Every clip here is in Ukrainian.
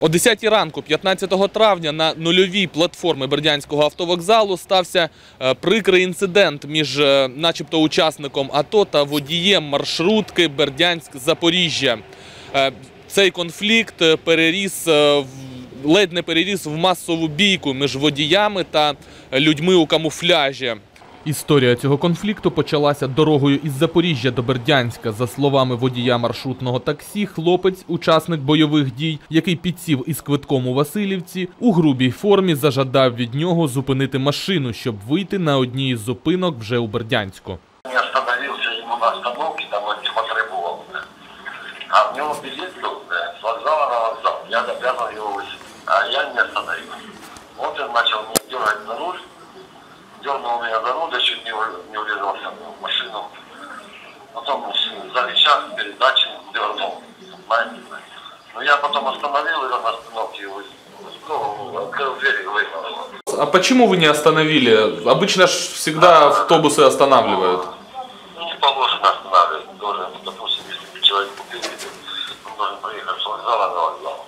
О 10 ранку, 15 травня, на нульовій платформі Бердянського автовокзалу стався е, прикрий інцидент між, е, начебто, учасником АТО та водієм маршрутки Бердянськ-Запоріжжя. Е, Цей конфлікт переріс ледь не переріс в масову бійку між водіями та людьми у камуфляжі. Історія цього конфлікту почалася дорогою із Запоріжжя до Бердянська. За словами водія маршрутного таксі, хлопець, учасник бойових дій, який підсів із квитком у Васильівці, у грубій формі зажадав від нього зупинити машину, щоб вийти на одній із зупинок вже у Бердянську. не остановился ему на остановке, там он не потребовал. А у него билет был да, вокзала на вокзал. Я обязан его высадить. А я не остановил. Вот он начал мне дергать за руль. Понимаете? Но я потом остановил его на остановке. Ну, открыл дверь и выгнал его. А почему вы не остановили? Обычно ж всегда автобусы останавливают. Ну, не положено останавливать. Должен, допустим, если человек купил билет, он должен проехать с вокзала на вокзал.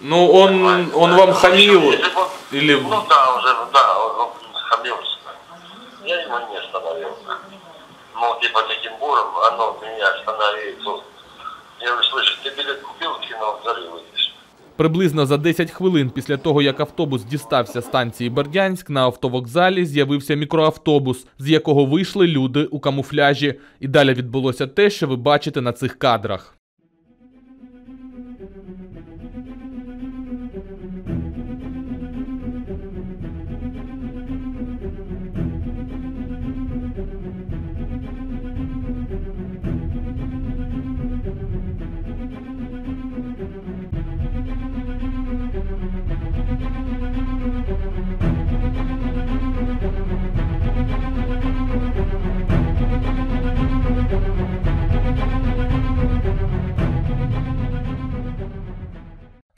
Ну, он, он вам хамил Если бы он- или... Ну да, уже, да, он, он хамил. Я его не остановил. Ну, типа таким буром, оно меня остановит. Вот. Я говорю, слышь, ты билет купил, кинул, взорви выйдешь. Приблизно за 10 хвилин після того, як автобус дістався станції Бердянськ, на автовокзалі з'явився мікроавтобус, з якого вийшли люди у камуфляжі. І далі відбулося те, що ви бачите на цих кадрах.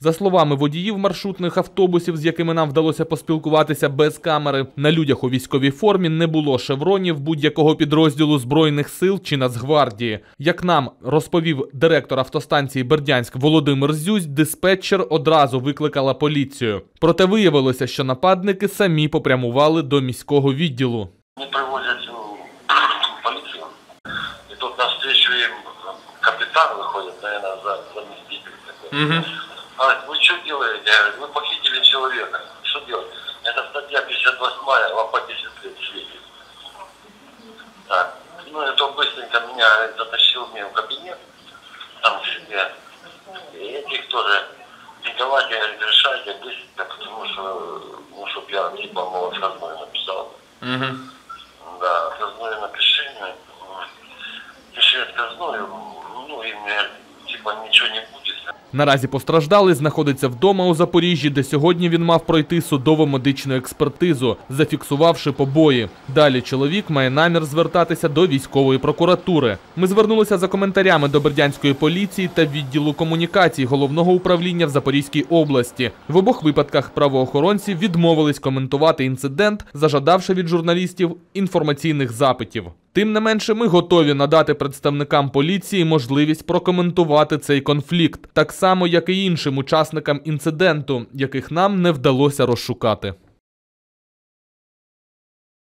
За словами водіїв маршрутних автобусів, з якими нам вдалося поспілкуватися без камери, на людях у військовій формі не було шевронів будь-якого підрозділу збройних сил чи Нацгвардії. Як нам розповів директор автостанції Бердянськ Володимир Зюзь, диспетчер одразу викликала поліцію. Проте виявилося, що нападники самі попрямували до міського відділу. Они привозят в полицию. И тут навстречу им капитан выходит, наверное, за заместитель такой. Говорит, вы что делаете? Я говорю, вы похитили человека. Что делать? Это статья 58, вам по 10 лет светит. Так. Ну, это быстренько меня говорит, затащил мне в кабинет, там к себе. И этих тоже. И давайте, говорит, решайте быстренько, потому что, ну, чтоб я, типа, мол, отказной написал. Да, отказное напиши Пиши отказную, Наразі постраждалий знаходиться вдома у Запоріжжі, де сьогодні він мав пройти судово-медичну експертизу, зафіксувавши побої. Далі чоловік має намір звертатися до військової прокуратури. Ми звернулися за коментарями до Бердянської поліції та відділу комунікацій головного управління в Запорізькій області. В обох випадках правоохоронці відмовились коментувати інцидент, зажадавши від журналістів інформаційних запитів. Тим не менше, ми готові надати представникам поліції можливість прокоментувати цей конфлікт, так само як і іншим учасникам інциденту, яких нам не вдалося розшукати.